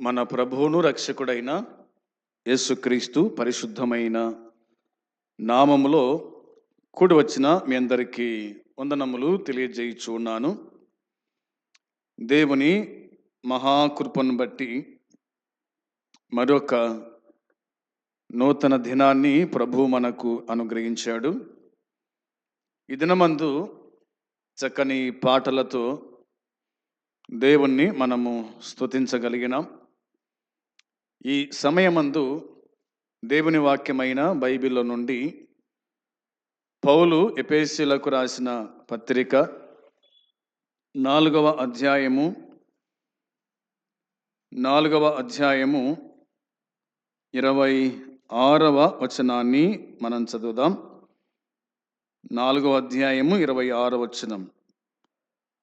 మన ప్రభువును రక్షకుడైన యేసుక్రీస్తు పరిశుద్ధమైన నామములో కూడి వచ్చిన మీ అందరికీ వందనములు తెలియజేయచ్చు ఉన్నాను. దేవుని మహాకృపను బట్టి మరొక నూతన దినాన్ని ప్రభు మనకు అనుగ్రహించాడు. ఈ దినమందు చక్కని పాటలతో దేవుణ్ణి మనము స్తుతించగలిగినాం. ఈ సమయమందు దేవుని వాక్యమైన బైబిల్లో నుండి పౌలు ఎపేసీలకు రాసిన పత్రిక నాలుగవ అధ్యాయము నాలుగవ అధ్యాయము ఇరవై ఆరవ వచనాన్ని మనం చదువుదాం. నాలుగవ అధ్యాయము ఇరవై ఆరవ వచనం.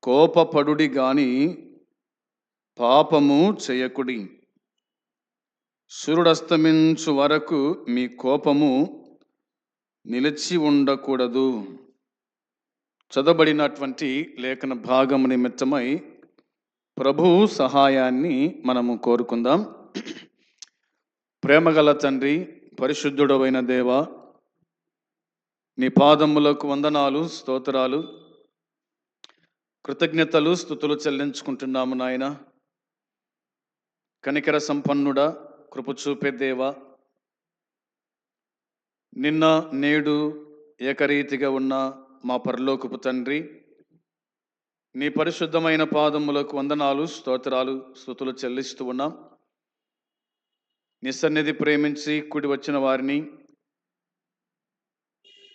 కోపపడుడి గాని పాపము చేయకుడి. సూర్యుడస్తమించు వరకు మీ కోపము నిలిచి ఉండకూడదు. చదవబడినటువంటి లేఖన భాగము నిమిత్తమై ప్రభు సహాయాన్ని మనము కోరుకుందాం. ప్రేమగల తండ్రి పరిశుద్ధుడవైన దేవ నీ పాదములకు వందనాలు స్తోత్రాలు కృతజ్ఞతలు స్థుతులు చెల్లించుకుంటున్నాము నాయన. కనికర సంపన్నుడా కృప చూపే నిన్న నేడు ఏకరీతిగా ఉన్న మా పరలోకపు తండ్రి నీ పరిశుద్ధమైన పాదములకు వందనాలు స్తోత్రాలు స్థుతులు చెల్లిస్తూ ఉన్నాం. నిస్సన్నిధి ప్రేమించి కూడి వచ్చిన వారిని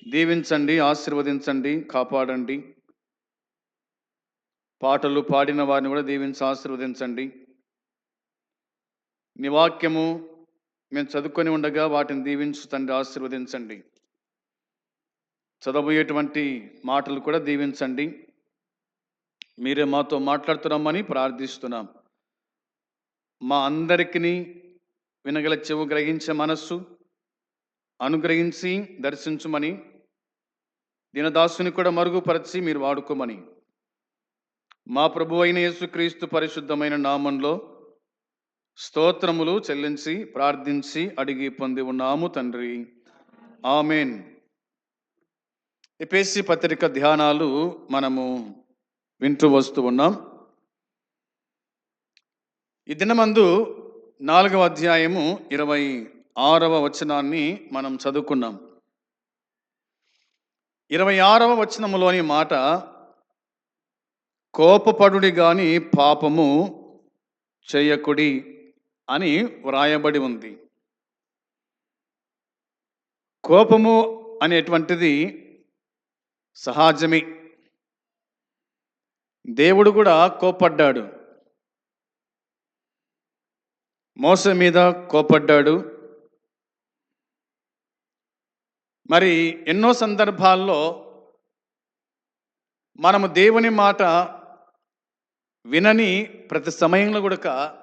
దీవించండి ఆశీర్వదించండి కాపాడండి. పాటలు పాడిన వారిని కూడా దీవించి ఆశీర్వదించండి. నీ వాక్యము మేము చదువుకొని ఉండగా వాటిని దీవించు తండ్రి ఆశీర్వదించండి. చదవబోయేటువంటి మాటలు కూడా దీవించండి. మీరే మాతో మాట్లాడుతున్నామని ప్రార్థిస్తున్నాం. మా అందరికీ వినగల చెవు గ్రహించే మనస్సు అనుగ్రహించి దర్శించుమని దినదాసుని కూడా మరుగుపరచి మీరు వాడుకోమని. మా ప్రభు అయిన యేసుక్రీస్తు పరిశుద్ధమైన నామంలో స్తోత్రములు చెల్లించి ప్రార్థించి అడిగి పొంది ఉన్నాము తండ్రి. ఆమెన్. ఎపిఎస్సి పత్రిక ధ్యానాలు మనము వింటూ వస్తూ ఉన్నాం. ఈ దినమందు నాలుగవ అధ్యాయము ఇరవై ఆరవ వచనాన్ని మనం చదువుకున్నాం. ఇరవై ఆరవ వచనములోని మాట కోపపడుడి గాని పాపము చేయకుడి. అని వ్రాయబడి ఉంది. కోపము అనేటువంటిది సహజమే. దేవుడు కూడా కోపడ్డాడు మోస మీద కోపడ్డాడు మరి ఎన్నో సందర్భాల్లో మనము దేవుని మాట వినని ప్రతి సమయంలో కూడా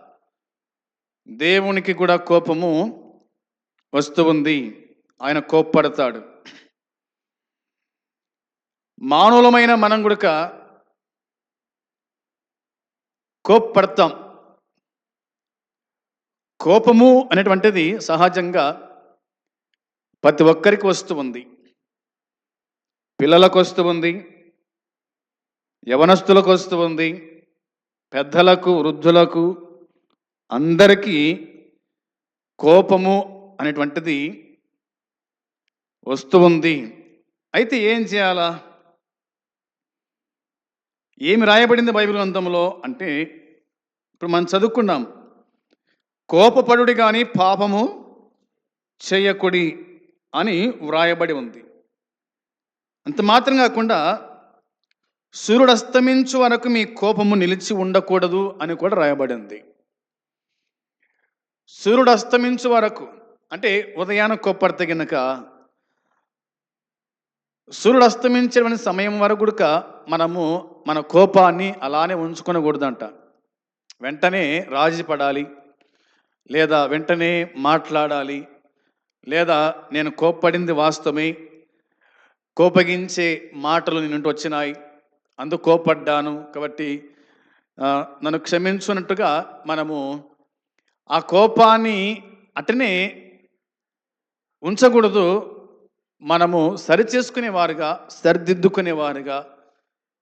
దేవునికి కూడా కోపము వస్తూ ఉంది ఆయన కోప్పడతాడు. మానవులమైన మనం కూడా కోప్పడతాం. కోపము అనేటువంటిది సహజంగా ప్రతి ఒక్కరికి వస్తూ ఉంది పిల్లలకు వస్తూ ఉంది యవనస్తులకు వస్తూ ఉంది పెద్దలకు వృద్ధులకు అందరికీ కోపము అనేటువంటిది వస్తూ ఉంది. అయితే ఏం చేయాలా? ఏమి రాయబడింది బైబిల్ గ్రంథంలో అంటే ఇప్పుడు మనం చదువుకున్నాం. కోపపడుడి కానీ పాపము చేయకుడి అని వ్రాయబడి ఉంది. అంత మాత్రం కాకుండా సూర్యుడు అస్తమించు వరకు మీ కోపము నిలిచి ఉండకూడదు అని కూడా రాయబడింది సూర్యుడు అస్తమించు వరకు అంటే ఉదయాన కోప్పడితే గనుక సూర్యుడు అస్తమించిన సమయం వరకు మనము మన కోపాన్ని అలానే ఉంచుకోనకూడదంట. వెంటనే రాజీ పడాలి లేదా వెంటనే మాట్లాడాలి లేదా నేను కోప్పడింది వాస్తవమే కోపగించే మాటలు నీ వచ్చినాయి అందుకు కోపడ్డాను కాబట్టి నన్ను క్షమించున్నట్టుగా మనము ఆ కోపాన్ని అటనే ఉంచకూడదు. మనము సరిచేసుకునేవారుగా సరిదిద్దుకునేవారుగా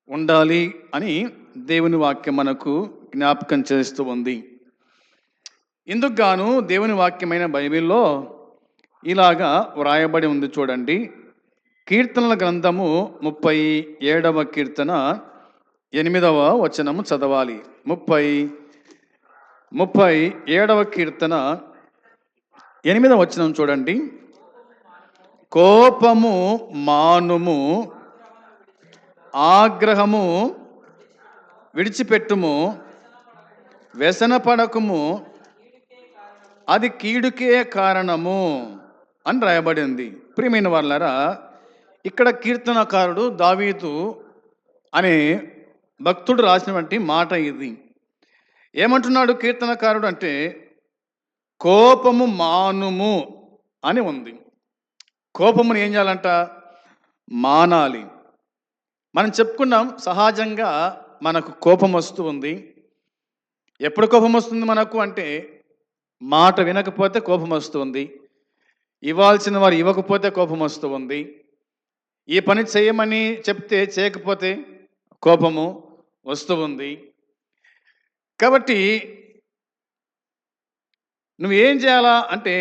ఉండాలి అని దేవుని వాక్యం మనకు జ్ఞాపకం చేస్తూ ఉంది. ఇందుకు గాను దేవుని వాక్యమైన బైబిల్లో ఇలాగా వ్రాయబడి ఉంది చూడండి. కీర్తనల గ్రంథము ముప్పై ఏడవ కీర్తన ఎనిమిదవ వచనము చదవాలి. ముప్పై ముప్పై ఏడవ కీర్తన ఎనిమిదవ వచ్చిన చూడండి. కోపము మానుము ఆగ్రహము విడిచిపెట్టుము వ్యసనపడకము అది కీడుకే కారణము అని రాయబడింది. ప్రియమైన వాళ్ళరా ఇక్కడ కీర్తనకారుడు దావీదు అనే భక్తుడు రాసినటువంటి మాట ఇది. ఏమంటున్నాడు కీర్తనకారుడు అంటే కోపము మానుము అని ఉంది. కోపమును ఏం చేయాలంట? మానాలి. మనం చెప్పుకున్నాం సహజంగా మనకు కోపం వస్తూ ఉంది. ఎప్పుడు కోపం వస్తుంది మనకు అంటే మాట వినకపోతే కోపం వస్తుంది ఇవ్వాల్సిన వారు ఇవ్వకపోతే కోపం వస్తూ ఉంది. ఈ పని చేయమని చెప్తే చేయకపోతే కోపము వస్తూ ఉంది. కాబట్టి నువ్వు ఏం చేయాలా అంటే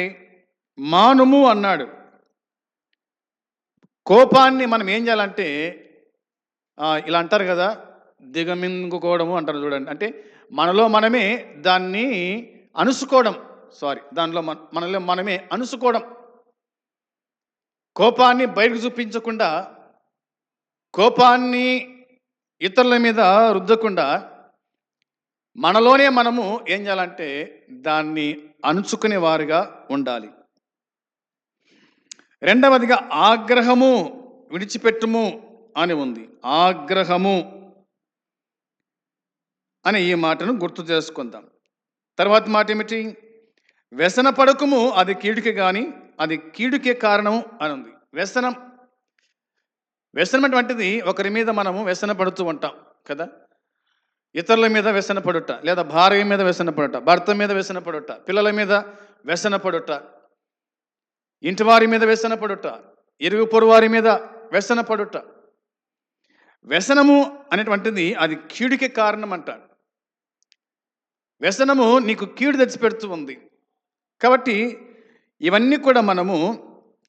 మానుము అన్నాడు. కోపాన్ని మనం ఏం చేయాలంటే ఇలా అంటారు కదా దిగమింగుకోవడము అంటారు చూడండి. అంటే మనలో మనమే దాన్ని అనుసుకోవడం సారీ దానిలో మన మనలో మనమే అనుసుకోవడం కోపాన్ని బయటకు చూపించకుండా కోపాన్ని ఇతరుల మీద రుద్దకుండా మనలోనే మనము ఏం చేయాలంటే దాన్ని అణుచుకునే వారుగా ఉండాలి. రెండవదిగా ఆగ్రహము విడిచిపెట్టుము అని ఉంది. ఆగ్రహము అనే ఈ మాటను గుర్తు చేసుకుందాం. తర్వాత మాట ఏమిటి? వ్యసన పడకము అది కీడుకి కానీ అది కీడుకే కారణము అని ఉంది. వ్యసనం వ్యసనం అటువంటిది ఒకరి మీద మనము వ్యసన పడుతూ ఉంటాం కదా? ఇతరుల మీద వ్యసన పడుట లేదా భార్య మీద వ్యసనపడుట భర్త మీద వ్యసనపడుట పిల్లల మీద వ్యసన పడుట ఇంటి వారి మీద వ్యసన పడుట ఇరుగు పొరువారి మీద వ్యసన పడుట వ్యసనము అనేటువంటిది అది కీడుకి కారణం అంటాడు వ్యసనము నీకు కీడు తెచ్చిపెడుతూ ఉంది. కాబట్టి ఇవన్నీ కూడా మనము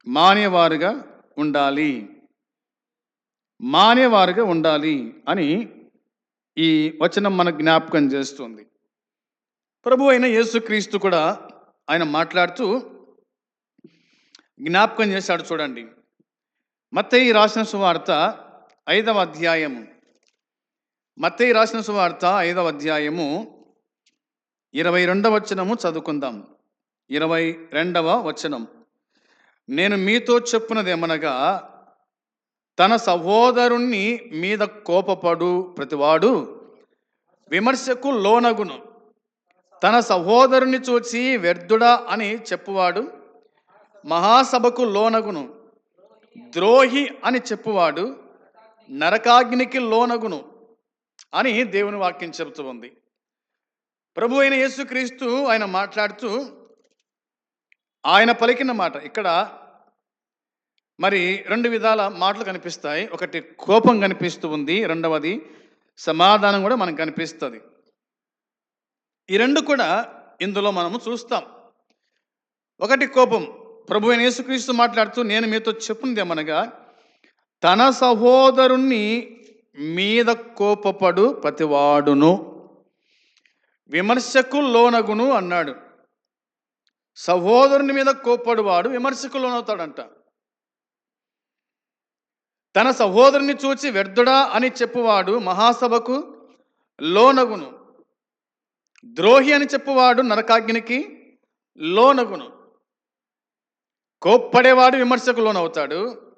మానేవారుగా ఉండాలి. మానేవారుగా ఉండాలి అని ఈ వచనం మన జ్ఞాపకం చేస్తుంది. ప్రభు అయిన యేసుక్రీస్తు కూడా ఆయన మాట్లాడుతూ జ్ఞాపకం చేశాడు చూడండి. మత్తయి రాసిన సువార్త ఐదవ అధ్యాయము. మత్తయి రాసిన సువార్త ఐదవ అధ్యాయము ఇరవై రెండవ వచనము చదువుకుందాం. ఇరవై రెండవ వచనం. నేను మీతో చెప్పున్నదేమనగా తన సహోదరుణ్ణి మీద కోపపడు ప్రతివాడు విమర్శకు లోనగును. తన సహోదరుని చూచి వ్యర్థుడా అని చెప్పువాడు మహాసభకు లోనగును. ద్రోహి అని చెప్పువాడు నరకాగ్నికి లోనగును అని దేవుని వాక్యం చెబుతూ ఉంది. ప్రభు అయిన యేసుక్రీస్తు ఆయన మాట్లాడుతూ ఆయన పలికిన మాట ఇక్కడ మరి రెండు విధాల మాటలు కనిపిస్తాయి. ఒకటి కోపం కనిపిస్తూ ఉంది రెండవది సమాధానం కూడా మనకు కనిపిస్తుంది. ఈ రెండు కూడా ఇందులో మనము చూస్తాం. ఒకటి కోపం ప్రభు అయిన యేసుక్రీస్తు మాట్లాడుతూ నేను మీతో చెప్పుంది ఏమనగా తన సహోదరుణ్ణి మీద కోపపడు ప్రతివాడును విమర్శకు లోనగును అన్నాడు. సహోదరుని మీద కోప్పడువాడు విమర్శకు లోనవుతాడంట. తన సహోదరుని చూచి వ్యర్థుడా అని చెప్పువాడు మహాసభకు లోనగును. ద్రోహి అని చెప్పువాడు నరకాగ్నికి లోనగును. కోప్పడేవాడు విమర్శకు లోనవుతాడు.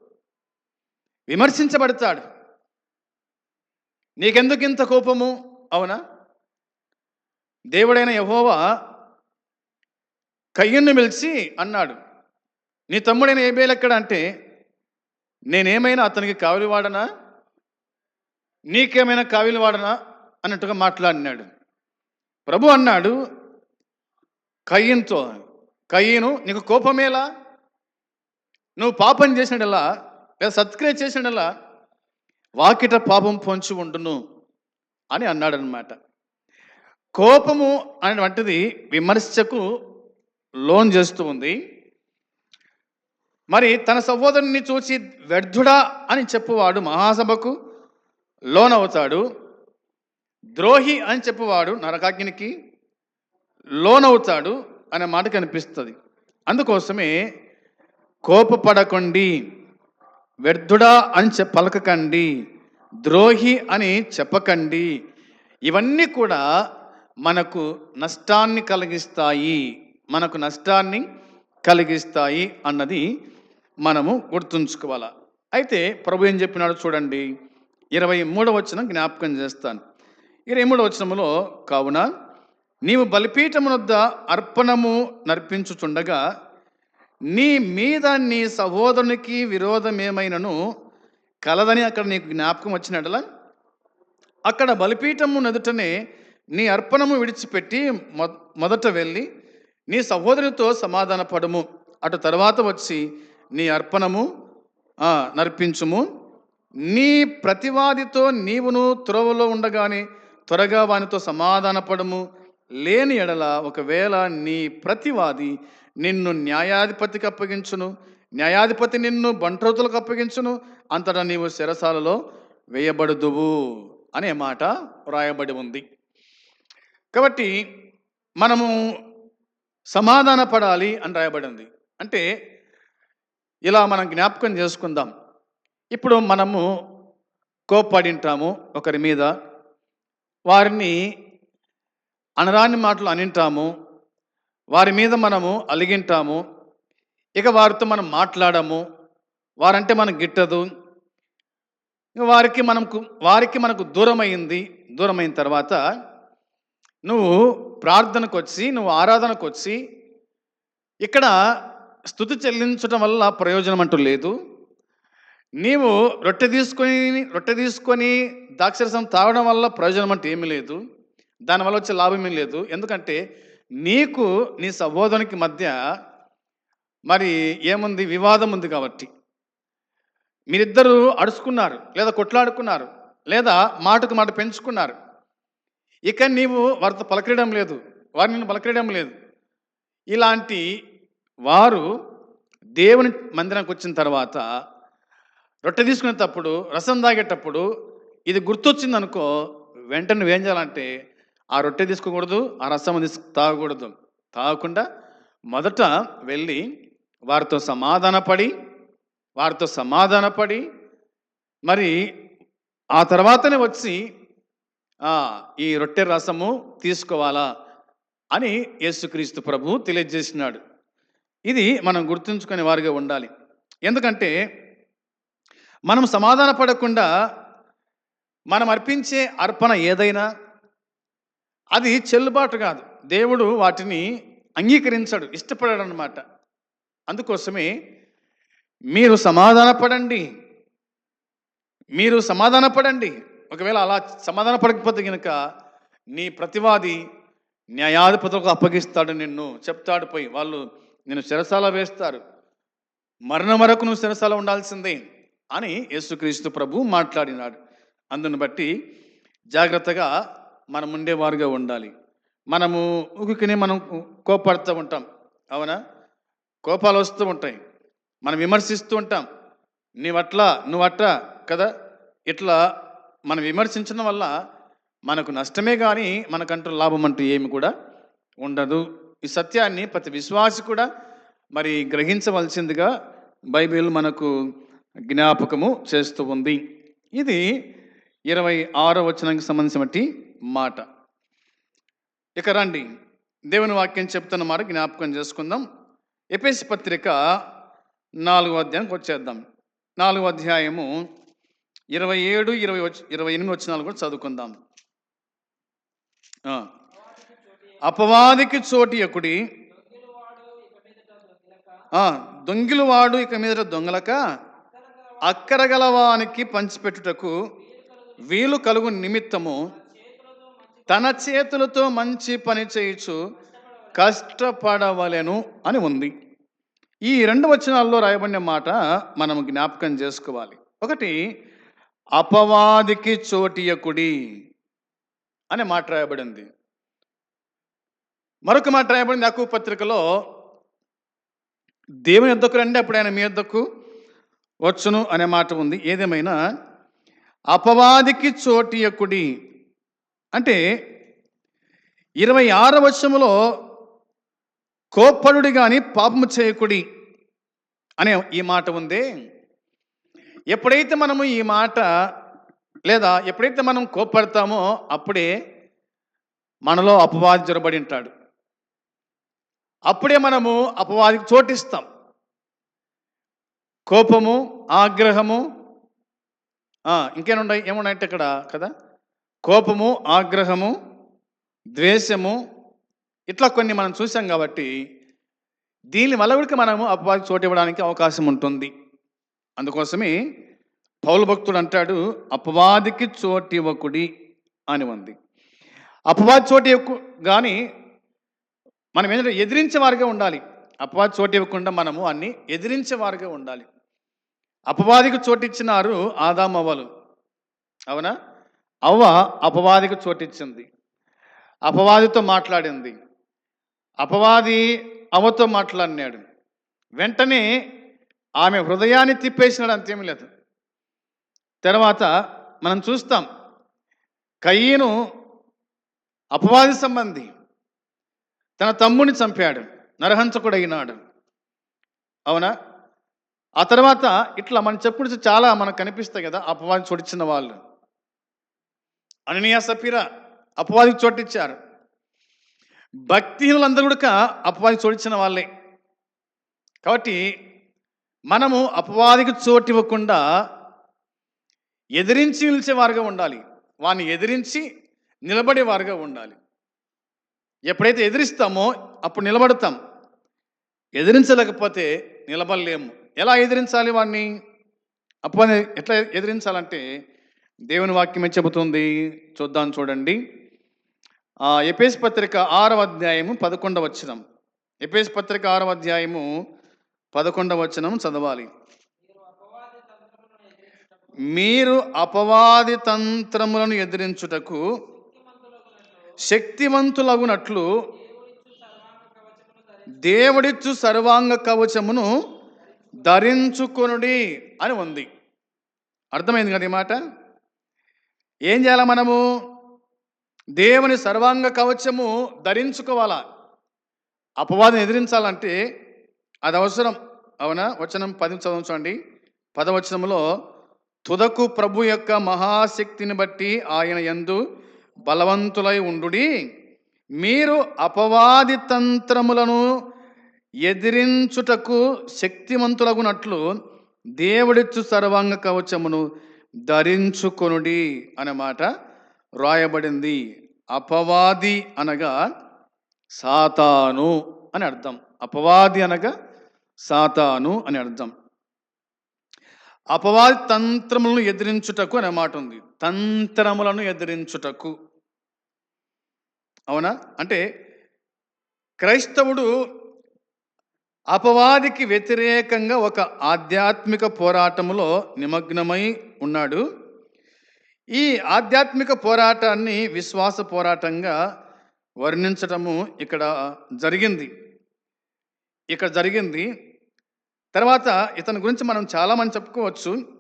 విమర్శించబడతాడు. నీకెందుకు ఇంత కోపము? అవునా? దేవుడైన యహోవా కయ్యన్ను పిలిచి అన్నాడు. నీ తమ్ముడైన ఏబేలు ఎక్కడ అంటే నేనేమైనా అతనికి కావిలి వాడనా? నీకేమైనా కావిలి వాడనా? అన్నట్టుగా మాట్లాడినాడు. ప్రభు అన్నాడు కయ్యంతో కయ్యను నీకు కోపమేలా? నువ్వు పాపం చేసినడల్లా లేదా సత్క్రియ చేసినడల్లా వాకిట పాపం పొంచి ఉండును అని అన్నాడనమాట కోపము అనేటువంటిది విమర్శకు లోన్ చేస్తూ ఉంది. మరి తన సహోదరుని చూసి వ్యర్థుడా అని చెప్పువాడు మహాసభకు లోనవుతాడు. ద్రోహి అని చెప్పువాడు నరకాగ్నికి లోనవుతాడు అనే మాట కనిపిస్తుంది. అందుకోసమే కోపపడకండి వ్యర్థుడా అని చె పలకకండి ద్రోహి అని చెప్పకండి. ఇవన్నీ కూడా మనకు నష్టాన్ని కలిగిస్తాయి మనకు నష్టాన్ని కలిగిస్తాయి అన్నది మనము గుర్తుంచుకోవాలా? అయితే ప్రభు ఏం చెప్పినాడు చూడండి. ఇరవై మూడవ వచనం జ్ఞాపకం చేస్తాను. ఇరవై మూడవచనములో కావున నీవు బలిపీఠమునొద్ద అర్పణము నర్పించుచుండగా నీ మీద నీ సహోదరునికి విరోధమేమైనను కలదని అక్కడ నీకు జ్ఞాపకం వచ్చినట్లా? అక్కడ బలిపీఠము నదుటనే నీ అర్పణము విడిచిపెట్టి మొ- మొదట వెళ్ళి నీ సహోదరునితో సమాధాన పడము అటు తర్వాత వచ్చి నీ అర్పణము నర్పించుము. నీ ప్రతివాదితో నీవును త్రోవలో ఉండగానే త్వరగా వానితో సమాధాన పడము లేని ఎడల ఒకవేళ నీ ప్రతివాది నిన్ను న్యాయాధిపతికి అప్పగించును న్యాయాధిపతి నిన్ను బంట్రోతులకు అప్పగించును అంతటా నీవు శిరసాలలో వేయబడుదువు అనే మాట వ్రాయబడి ఉంది. కాబట్టి మనము సమాధాన పడాలి అని రాయబడింది అంటే ఇలా మనం జ్ఞాపకం చేసుకుందాం. ఇప్పుడు మనము కోప్పడింటాము ఒకరి మీద. వారిని అనరాని మాటలు అనింటాము. వారి మీద మనము అలిగింటాము. ఇక వారితో మనం మాట్లాడము. వారంటే మనకు గిట్టదు. వారికి మనకు వారికి మనకు దూరమైంది. దూరమైన తర్వాత నువ్వు ప్రార్థనకు వచ్చి నువ్వు ఆరాధనకు వచ్చి ఇక్కడ స్థుతి చెల్లించడం వల్ల ప్రయోజనం అంటూ లేదు. నీవు రొట్టె తీసుకొని రొట్టె తీసుకొని ద్రాక్షరసం తాగడం వల్ల ప్రయోజనం అంటే ఏమీ లేదు. దానివల్ల వచ్చే లాభం ఏమీ లేదు. ఎందుకంటే నీకు నీ సహోదరునికి మధ్య మరి ఏముంది? వివాదం ఉంది కాబట్టి. మీరిద్దరూ అడుచుకున్నారు లేదా కొట్లాడుకున్నారు లేదా మాటకు మాట పెంచుకున్నారు. ఇక నీవు వారితో పలకరియడం లేదు. వారిని నిన్ను పలకరియడం లేదు. ఇలాంటి వారు దేవుని మందిరానికి వచ్చిన తర్వాత రొట్టె తీసుకునేటప్పుడు రసం తాగేటప్పుడు ఇది గుర్తొచ్చింది అనుకో వెంటనే ఏం చేయాలంటే ఆ రొట్టె తీసుకోకూడదు ఆ రసం తీసు తాగకూడదు. తాగకుండా మొదట వెళ్ళి వారితో సమాధానపడి వారితో సమాధానపడి మరి ఆ తర్వాతనే వచ్చి ఈ రొట్టె రసము తీసుకోవాలా అని యేసుక్రీస్తు ప్రభు తెలియజేసినాడు. ఇది మనం గుర్తుంచుకునే వారిగా ఉండాలి. ఎందుకంటే మనం సమాధాన పడకుండా మనం అర్పించే అర్పణ ఏదైనా అది చెల్లుబాటు కాదు. దేవుడు వాటిని అంగీకరించడు ఇష్టపడాడు అనమాట అందుకోసమే మీరు సమాధాన పడండి మీరు సమాధాన పడండి ఒకవేళ అలా సమాధాన పడకపోతే కనుక నీ ప్రతివాది న్యాయాధిపతులకు అప్పగిస్తాడు నిన్ను చెప్తాడు పోయి. వాళ్ళు నేను శిరసాల వేస్తారు. మరణం వరకు నువ్వు శిరసాల ఉండాల్సిందే అని యేసుక్రీస్తు ప్రభు మాట్లాడినాడు. అందును బట్టి జాగ్రత్తగా మనం ఉండేవారుగా ఉండాలి. మనము ఊరికనే మనం కోపడుతూ ఉంటాం. అవునా? కోపాలు వస్తూ ఉంటాయి. మనం విమర్శిస్తూ ఉంటాం. నీవట్లా నువ్వట్లా కదా? ఇట్లా మనం విమర్శించడం వల్ల మనకు నష్టమే కానీ మనకంటూ లాభం అంటూ ఏమి కూడా ఉండదు. ఈ సత్యాన్ని ప్రతి విశ్వాసి కూడా మరి గ్రహించవలసిందిగా బైబిల్ మనకు జ్ఞాపకము చేస్తూ ఉంది. ఇది ఇరవై ఆరో వచనానికి సంబంధించిన మాట. ఇక రండి దేవుని వాక్యం చెప్తున్న మాట జ్ఞాపకం చేసుకుందాం. ఎపిఎస్ పత్రిక నాలుగో అధ్యాయానికి వచ్చేద్దాం. నాలుగో అధ్యాయము ఇరవై ఏడు ఇరవై ఇరవై ఎనిమిది వచ్చినాలు కూడా చదువుకుందాం. అపవాదికి చోటి ఎక్కుడి దొంగిలువాడు ఇక మీద దొంగలక? అక్కరగలవానికి పంచిపెట్టుటకు వీలు కలుగు నిమిత్తము తన చేతులతో మంచి పని చేయుచు కష్టపడవలెను అని ఉంది. ఈ రెండు వచనాల్లో రాయబడిన మాట మనం జ్ఞాపకం చేసుకోవాలి. ఒకటి అపవాదికి చోటియకుడి అనే మాట రాయబడింది. మరొక మాట రాయబడింది అకు పత్రికలో దేవుని యొద్దకు రండి అప్పుడు ఆయన మీ యొద్దకు వచ్చును అనే మాట ఉంది. ఏదేమైనా అపవాదికి చోటియకుడి అంటే ఇరవై ఆరు వర్షంలో కోప్పడుడి కానీ పాపము చేయకుడి అనే ఈ మాట ఉంది. ఎప్పుడైతే మనము ఈ మాట లేదా ఎప్పుడైతే మనం కోప్పడతామో అప్పుడే మనలో అపవాది జొరబడి ఉంటాడు. అప్పుడే మనము అపవాదికి చోటిస్తాం. కోపము ఆగ్రహము ఆ, ఇంకేమున్నాయి? ఏమున్నాయంటే ఇక్కడ కదా? కోపము ఆగ్రహము ద్వేషము ఇట్లా కొన్ని మనం చూసాం కాబట్టి దీని వల్ల మనము అపవాది చోటు ఇవ్వడానికి అవకాశం ఉంటుంది. అందుకోసమే పౌలు భక్తుడు అంటాడు అపవాదికి చోటు ఇవ్వకుడి అని ఉంది. అపవాది చోటు ఇవ్వకు కానీ మనం ఏంటంటే ఎదిరించే వారిగా ఉండాలి. అపవాది చోటు ఇవ్వకుండా మనము అన్ని ఎదిరించే వారిగా ఉండాలి. అపవాదికి చోటిచ్చినారు ఆదామవ్వలు అవునా? అవ్వ అపవాదికి చోటిచ్చింది. అపవాదితో మాట్లాడింది. అపవాది అవ్వతో మాట్లాడినాడు. వెంటనే ఆమె హృదయాన్ని తిప్పేసినాడు అంతేమీ లేదు. తర్వాత మనం చూస్తాం. కయ్యను అపవాది సంబంధి తన తమ్ముని చంపాడు నరహంసకుడైనాడు. అవునా? ఆ తర్వాత ఇట్లా మనం చెప్పుడు చాలా మనకు కనిపిస్తాయి కదా అపవాది చోటిచ్చిన వాళ్ళు. అననీయ సఫీరా అపవాదికి చోటిచ్చారు. భక్తిహీనులందరూ కూడా అపవాదికి చోటిచ్చిన వాళ్ళే. కాబట్టి మనము అపవాదికి చోటు ఇవ్వకుండా ఎదిరించి నిలిచేవారుగా ఉండాలి. వాడిని ఎదిరించి నిలబడేవారుగా ఉండాలి. ఎప్పుడైతే ఎదిరిస్తామో అప్పుడు నిలబడతాం. ఎదిరించలేకపోతే నిలబడలేము. ఎలా ఎదిరించాలి వాడిని అప్పుడు ఎట్లా ఎదిరించాలంటే దేవుని వాక్యమే చెబుతుంది? చూద్దాం చూడండి. ఆ ఎపేస్ పత్రిక ఆరవ అధ్యాయము పదకొండవ వచనం. ఎపేస్ పత్రిక ఆరవ అధ్యాయము పదకొండవ వచనం చదవాలి. మీరు అపవాది తంత్రములను ఎదిరించుటకు శక్తివంతులగునట్లు దేవుడిచ్చు సర్వాంగ కవచమును ధరించుకొనుడి అని ఉంది. అర్థమైంది కదా ఈ మాట? ఏం చేయాలి మనము? దేవుని సర్వాంగ కవచము ధరించుకోవాలా? అపవాదం ఎదిరించాలంటే అది అవసరం. అవునా? వచనం పది చదవండి పదవచనంలో తుదకు ప్రభు యొక్క మహాశక్తిని బట్టి ఆయన యందు బలవంతులై ఉండుడి. మీరు అపవాది తంత్రములను ఎదిరించుటకు శక్తిమంతులగునట్లు దేవుడిచ్చు సర్వాంగ కవచమును ధరించుకొనుడి అనే మాట రాయబడింది. అపవాది అనగా సాతాను అని అర్థం. అపవాది అనగా సాతాను అని అర్థం. అపవాది తంత్రములను ఎదిరించుటకు అనే మాట ఉంది. తంత్రములను ఎదిరించుటకు. అవునా? అంటే క్రైస్తవుడు అపవాదికి వ్యతిరేకంగా ఒక ఆధ్యాత్మిక పోరాటంలో నిమగ్నమై ఉన్నాడు. ఈ ఆధ్యాత్మిక పోరాటాన్ని విశ్వాస పోరాటంగా వర్ణించటము ఇక్కడ జరిగింది. ఇక్కడ జరిగింది. తర్వాత ఇతని గురించి మనం చాలామంది చెప్పుకోవచ్చు.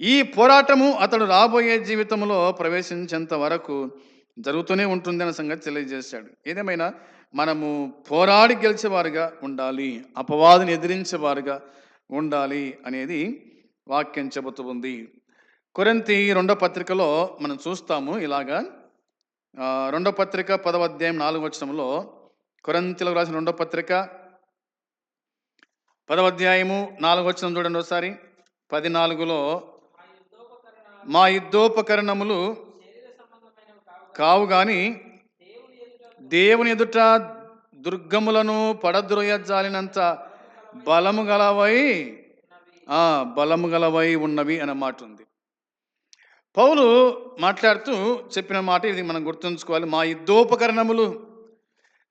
ఈ పోరాటము అతడు రాబోయే జీవితంలో ప్రవేశించేంత వరకు జరుగుతూనే ఉంటుంది అనే సంగతి తెలియజేశాడు. ఏదేమైనా మనము పోరాడి గెలిచేవారుగా ఉండాలి అపవాదిని ఎదిరించేవారుగా ఉండాలి అనేది వాక్యం చెబుతూ ఉంది. రెండో పత్రికలో మనం చూస్తాము ఇలాగా. రెండో పత్రిక పదవ అధ్యాయం నాలుగు వచనంలో కొరంతిలకు రాసిన రెండో పత్రిక పదవ అధ్యాయము నాలుగు వచనం చూడండి ఒకసారి. పది నాలుగులో మా యుద్ధోపకరణములు కావు గాని దేవుని ఎదుట దుర్గములను పడద్రోయజాలినంత బలము గలవై ఆ బలము గలవై ఉన్నవి అనే మాట ఉంది. పౌలు మాట్లాడుతూ చెప్పిన మాట ఇది మనం గుర్తుంచుకోవాలి. మా యుద్ధోపకరణములు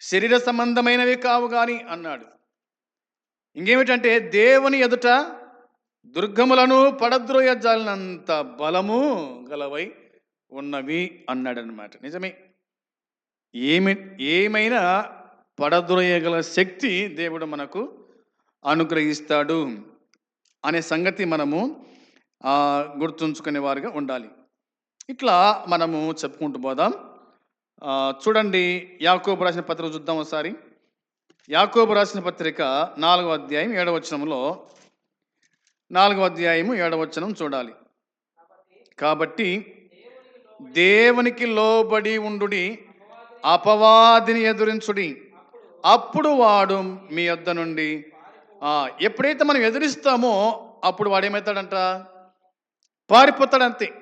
శరీర సంబంధమైనవి కావు కానీ అన్నాడు. ఇంకేమిటంటే దేవుని ఎదుట దుర్గములను పడద్రోయజాలినంత బలము గలవై ఉన్నవి అన్నాడనమాట నిజమే. ఏమి ఏమైనా పడద్రోయగల శక్తి దేవుడు మనకు అనుగ్రహిస్తాడు అనే సంగతి మనము గుర్తుంచుకునే వారిగా ఉండాలి. ఇట్లా మనము చెప్పుకుంటూ పోదాం. చూడండి యాకోబు రాసిన పత్రిక చూద్దాం ఒకసారి. యాకోబు రాసిన పత్రిక నాలుగవ అధ్యాయం ఏడవచనంలో నాలుగవ అధ్యాయము ఏడవచనం చూడాలి. కాబట్టి దేవునికి లోబడి ఉండుడి అపవాదిని ఎదురించుడి. అప్పుడు వాడు మీ యొద్ద నుండి ఎప్పుడైతే మనం ఎదిరిస్తామో అప్పుడు వాడు ఏమవుతాడంట పారిపోతాడు అంతే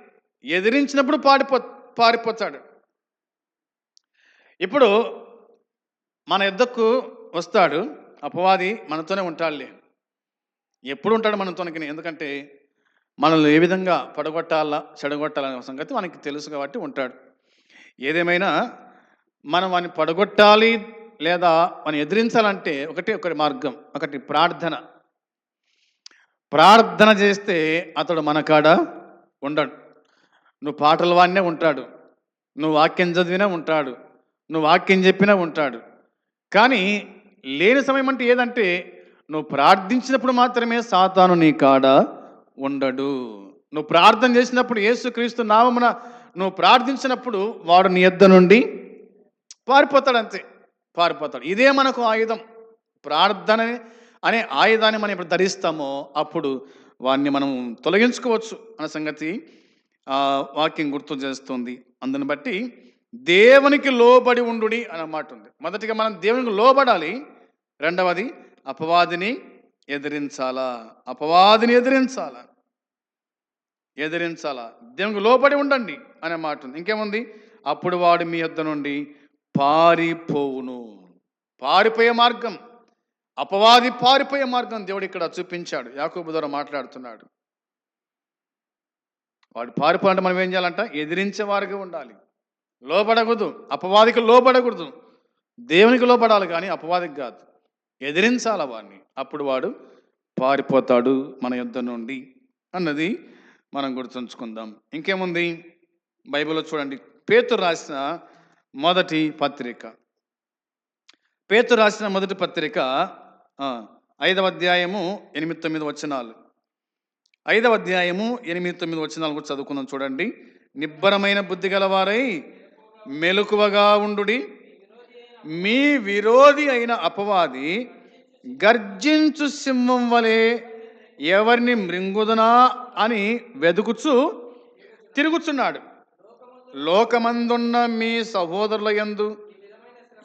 ఎదిరించినప్పుడు పారిపో పారిపోతాడు. ఇప్పుడు మన యుద్ధకు వస్తాడు అపవాది మనతోనే ఉంటాడులే. ఎప్పుడు ఉంటాడు మనతోనికి ఎందుకంటే మనల్ని ఏ విధంగా పడగొట్టాలా చెడగొట్టాలనే సంగతి మనకి తెలుసు కాబట్టి ఉంటాడు. ఏదేమైనా మనం వాడిని పడగొట్టాలి లేదా మనం ఎదిరించాలంటే ఒకటి ఒకటి మార్గం ఒకటి ప్రార్థన. ప్రార్థన చేస్తే అతడు మన కాడ ఉండడు. నువ్వు పాటలు వాడినే ఉంటాడు. నువ్వు వాక్యం చదివినా ఉంటాడు. నువ్వు వాక్యం చెప్పినా ఉంటాడు. కానీ లేని సమయం అంటే ఏదంటే నువ్వు ప్రార్థించినప్పుడు మాత్రమే సాతాను నీ కాడ ఉండడు. నువ్వు ప్రార్థన చేసినప్పుడు యేసుక్రీస్తు నామమున నువ్వు ప్రార్థించినప్పుడు వాడు నీ యొద్ద నుండి పారిపోతాడు అంతే పారిపోతాడు. ఇదే మనకు ఆయుధం. ప్రార్థన అనే ఆయుధాన్ని మనం ఇప్పుడు ధరిస్తామో అప్పుడు వాడిని మనం తొలగించుకోవచ్చు అన్న సంగతి వాక్యం గుర్తు చేస్తుంది. అందుని బట్టి దేవునికి లోబడి ఉండుడి అన్నమాట ఉంది. మొదటిగా మనం దేవునికి లోబడాలి. రెండవది అపవాదిని ఎదిరించాలా? అపవాదిని ఎదిరించాలా? ఎదిరించాలా? దేవునికి లోబడి ఉండండి అనే మాట ఉంది ఇంకేముంది? అప్పుడు వాడు మీ యొద్ద నుండి పారిపోవును. పారిపోయే మార్గం. అపవాది పారిపోయే మార్గం దేవుడు ఇక్కడ చూపించాడు. యాకూబు ద్వారా మాట్లాడుతున్నాడు. వాడు పారిపోవాలంటే మనం ఏం చేయాలంట? ఎదిరించే వారిగా ఉండాలి. లోపడకూడదు అపవాదికి లోపడకూడదు దేవునికి లోపడాలి కానీ అపవాదికి కాదు. ఎదిరించాల వాడిని అప్పుడు వాడు పారిపోతాడు మన యుద్ధ నుండి అన్నది మనం గుర్తుంచుకుందాం. ఇంకేముంది? బైబిల్లో చూడండి. పేతురు రాసిన మొదటి పత్రిక. పేతురు రాసిన మొదటి పత్రిక ఐదవ అధ్యాయము ఎనిమిది తొమ్మిది వచనాలు. ఐదవ అధ్యాయము ఎనిమిది తొమ్మిది వచనాలు కూడా చదువుకుందాం చూడండి. నిబ్బరమైన బుద్ధి గలవారై మెలకువగా ఉండుడి. మీ విరోధి అయిన అపవాది గర్జించు సింహం వలె ఎవరిని మృంగుదనా అని వెదుకుచు తిరుగుచున్నాడు. లోకమందున్న మీ సహోదరుల యందు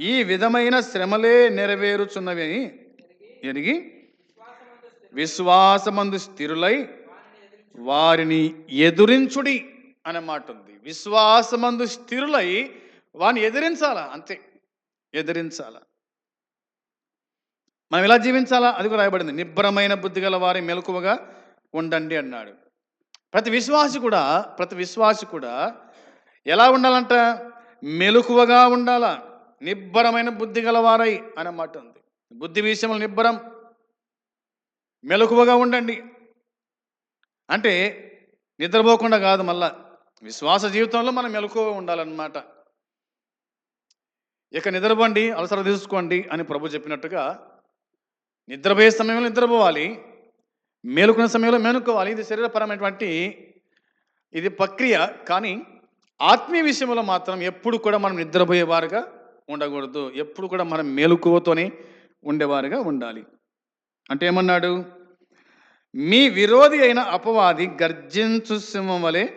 ఈ విధమైన శ్రమలే నెరవేరుచున్నవి అని ఎరిగి విశ్వాసమందు స్థిరులై వారిని ఎదురించుడి అనే మాట ఉంది. విశ్వాసమందు స్థిరులై వారిని ఎదిరించాలా? అంతే. ఎదిరించాలా? మనం ఎలా జీవించాలా? అది కూడా రాయబడింది. నిబ్బరమైన బుద్ధి గల వారి మెలకువగా ఉండండి అన్నాడు. ప్రతి విశ్వాసి కూడా ప్రతి విశ్వాసి కూడా ఎలా ఉండాలంట? మెలకువగా ఉండాలా? నిబ్బరమైన బుద్ధి గలవారై అనే మాట ఉంది. బుద్ధి విషయంలో నిబ్బరం మెలకువగా ఉండండి. అంటే నిద్రపోకుండా కాదు మళ్ళా. విశ్వాస జీవితంలో మనం మెలకువగా ఉండాలన్నమాట. ఇక నిద్రపోండి అలసర తీసుకోండి అని ప్రభు చెప్పినట్టుగా నిద్రపోయే సమయంలో నిద్రపోవాలి. మేలుకునే సమయంలో మేలుకోవాలి. ఇది శరీరపరమైనటువంటి ఇది ప్రక్రియ. కానీ ఆత్మీయ విషయంలో మాత్రం ఎప్పుడు కూడా మనం నిద్రపోయేవారుగా ఉండకూడదు. ఎప్పుడు కూడా మనం మేలుకువతోనే ఉండేవారుగా ఉండాలి. అంటే ఏమన్నాడు? మీ విరోధి అయిన అపవాది గర్జించు సింహం వలె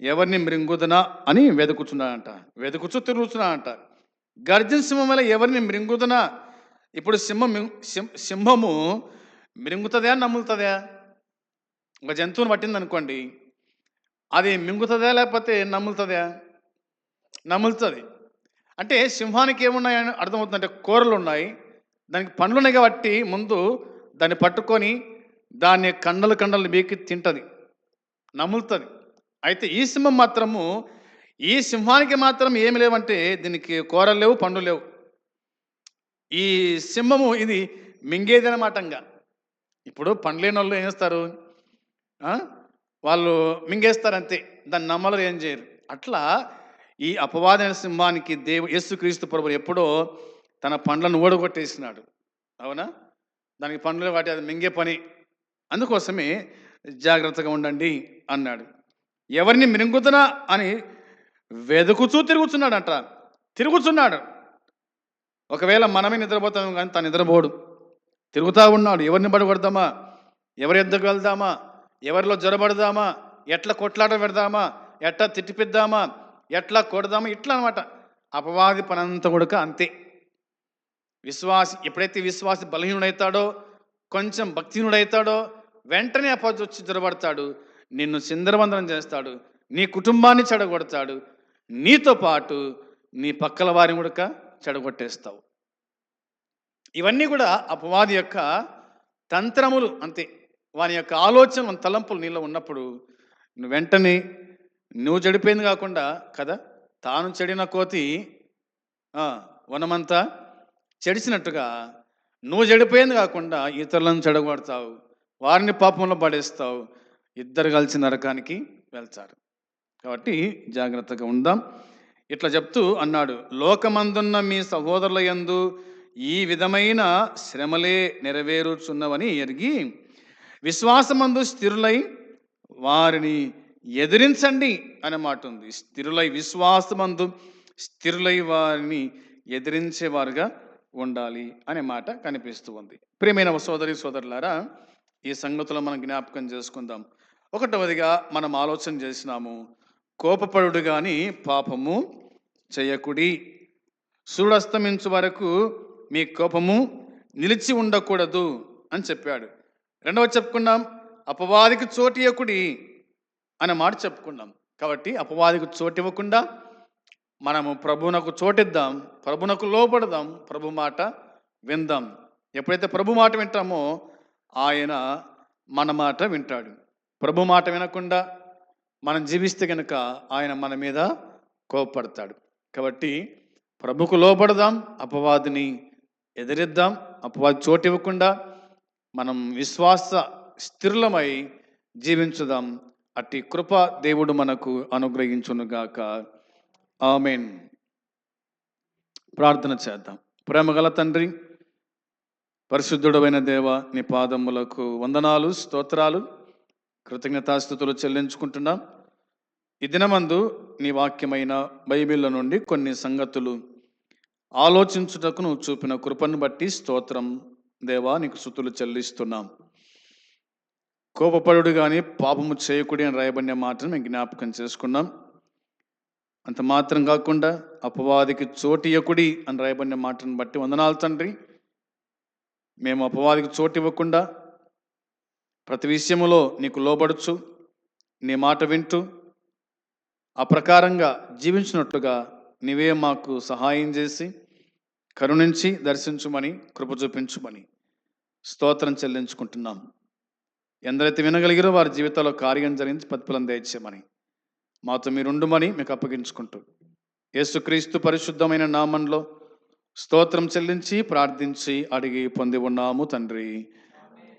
ఎవరిని మృంగుదనా అని వెతుకుతున్నాడంట వెతుకుచు తిరుగుచున్నాడంట. గర్జన సింహం వల్ల ఎవరిని మృంగుదనా ఇప్పుడు సింహం సింహము మృంగుతుందా నమ్ముతుందా ఒక జంతువుని పట్టింది అనుకోండి అది మింగుతుందా లేకపోతే నమ్ములుతుందా నమ్ములుతుంది అంటే సింహానికి ఏమున్నాయని అర్థమవుతుందంటే కూరలు ఉన్నాయి దానికి పండ్లున్నాయి కాబట్టి ముందు దాన్ని పట్టుకొని దాన్ని కండలు కండలు బీకి తింటుంది నములుతుంది. అయితే ఈ సింహం మాత్రము ఈ సింహానికి మాత్రం ఏమి లేవంటే దీనికి కూరలు లేవు పండ్లు లేవు. ఈ సింహము ఇది మింగేదనమాటంగా. ఇప్పుడు పండ్లేని వాళ్ళు ఏం చేస్తారు? వాళ్ళు మింగేస్తారు అంతే దాన్ని నమ్మలు ఏం చేయరు. అట్లా ఈ అపవాదైన సింహానికి దేవు యేసుక్రీస్తు ప్రభు ఎప్పుడో తన పండ్లను ఓడగొట్టేసినాడు అవునా? దానికి పండ్లు వాటి అది మింగే పని. అందుకోసమే జాగ్రత్తగా ఉండండి అన్నాడు. ఎవరిని మింగుతున్నా అని వెదుకుచూ తిరుగుతున్నాడంట తిరుగుతున్నాడు. ఒకవేళ మనమే నిద్రపోతాం కానీ తను నిద్రపోడు. తిరుగుతూ ఉన్నాడు. ఎవరిని పడగొడదామా ఎవరి ఎద్దకు వెళ్దామా? ఎవరిలో జ్వరపడదామా ఎట్లా కొట్లాట పెడదామా? ఎట్లా తిట్టిపిద్దామా? ఎట్లా కొడదామా? ఇట్లా అనమాట. అపవాది పనంత కొడుక అంతే. విశ్వాసి ఎప్పుడైతే విశ్వాసి బలహీనుడైతాడో కొంచెం భక్తిహీనుడైతాడో వెంటనే అపవాది వచ్చి జ్వరపడతాడు నిన్ను చిందరవందనం చేస్తాడు. నీ కుటుంబాన్ని చెడగొడతాడు. నీతో పాటు నీ పక్కల వారిని కూడా చెడగొట్టేస్తావు. ఇవన్నీ కూడా అపవాది యొక్క తంత్రములు అంతే. వాని యొక్క ఆలోచన మన తలంపులు నీలో ఉన్నప్పుడు నువ్వు వెంటనే నువ్వు చెడిపోయింది కాకుండా కదా తాను చెడిన కోతి వనమంతా చెడిచినట్టుగా నువ్వు చెడిపోయింది కాకుండా ఇతరులను చెడగొడతావు. వారిని పాపంలో పడేస్తావు. ఇద్దరు కలిసి నరకానికి వెళ్తారు. కాబట్టి జాగ్రత్తగా ఉందాం. ఇట్లా చెప్తూ అన్నాడు లోకమందున్న మీ సహోదరుల యందు ఈ విధమైన శ్రమలే నెరవేరుచున్నవని ఎరిగి విశ్వాసమందు స్థిరులై వారిని ఎదిరించండి అనే మాట ఉంది. స్థిరులై విశ్వాసమందు స్థిరులై వారిని ఎదిరించేవారుగా ఉండాలి అనే మాట కనిపిస్తూ ఉంది. ప్రియమైన సోదరి సోదరులారా ఈ సంగతులు మనం జ్ఞాపకం చేసుకుందాం. ఒకటవదిగా మనం ఆలోచన చేసినాము కోపపడుడు గాని పాపము చేయకుడి. సూర్యుడస్తమించు వరకు మీ కోపము నిలిచి ఉండకూడదు అని చెప్పాడు. రెండవ చెప్పుకున్నాం అపవాదికి చోటియకుడి అనే మాట చెప్పుకున్నాం. కాబట్టి అపవాదికి చోటు ఇవ్వకుండా మనము ప్రభునకు చోటిద్దాం ప్రభునకు లోపడదాం ప్రభు మాట విందాం. ఎప్పుడైతే ప్రభు మాట వింటామో ఆయన మన మాట వింటాడు. ప్రభు మాట వినకుండా మనం జీవిస్తే కనుక ఆయన మన మీద కోపడతాడు. కాబట్టి ప్రభుకు లోపడదాం అపవాదిని ఎదిరిద్దాం అపవాది చోటు ఇవ్వకుండా మనం విశ్వాస స్థిరులమై జీవించుదాం. అట్టి కృప దేవుడు మనకు అనుగ్రహించునుగాక. ఆమెన్. ప్రార్థన చేద్దాం. ప్రేమగల తండ్రి పరిశుద్ధుడమైన దేవ నీ పాదములకు వందనాలు స్తోత్రాలు. కృతజ్ఞతాస్థుతులు చెల్లించుకుంటున్నాం. ఈ దినమందు నీ వాక్యమైన బైబిల్ నుండి కొన్ని సంగతులు ఆలోచించుటకు నువ్వు చూపిన కృపను బట్టి స్తోత్రం. దేవా నీకు స్థుతులు చెల్లిస్తున్నాం. కోపపడుడు కానీ పాపము చేయకుడి అని రాయబడిన మాటను మేము జ్ఞాపకం చేసుకున్నాం. అంత మాత్రం కాకుండా అపవాదికి చోటియకుడి అని రాయబడిన మాటను బట్టి వందనాలు తండ్రి. మేము అపవాదికి చోటు ఇవ్వకుండా ప్రతి విషయములో నీకు లోబడుచు నీ మాట వింటూ ఆ ప్రకారంగా జీవించినట్లుగా నీవే మాకు సహాయం చేసి కరుణించి దర్శించుమని కృప చూపించుమని స్తోత్రం చెల్లించుకుంటున్నాం. ఎందరైతే వినగలిగారో వారి జీవితాల్లో కార్యం జరిగించి ప్రతిఫలం దయచేయమని మాతో మీరుండుమని మీకు అప్పగించుకుంటూ యేసుక్రీస్తు పరిశుద్ధమైన నామంలో స్తోత్రం చెల్లించి ప్రార్థించి అడిగి పొంది ఉన్నాము తండ్రి.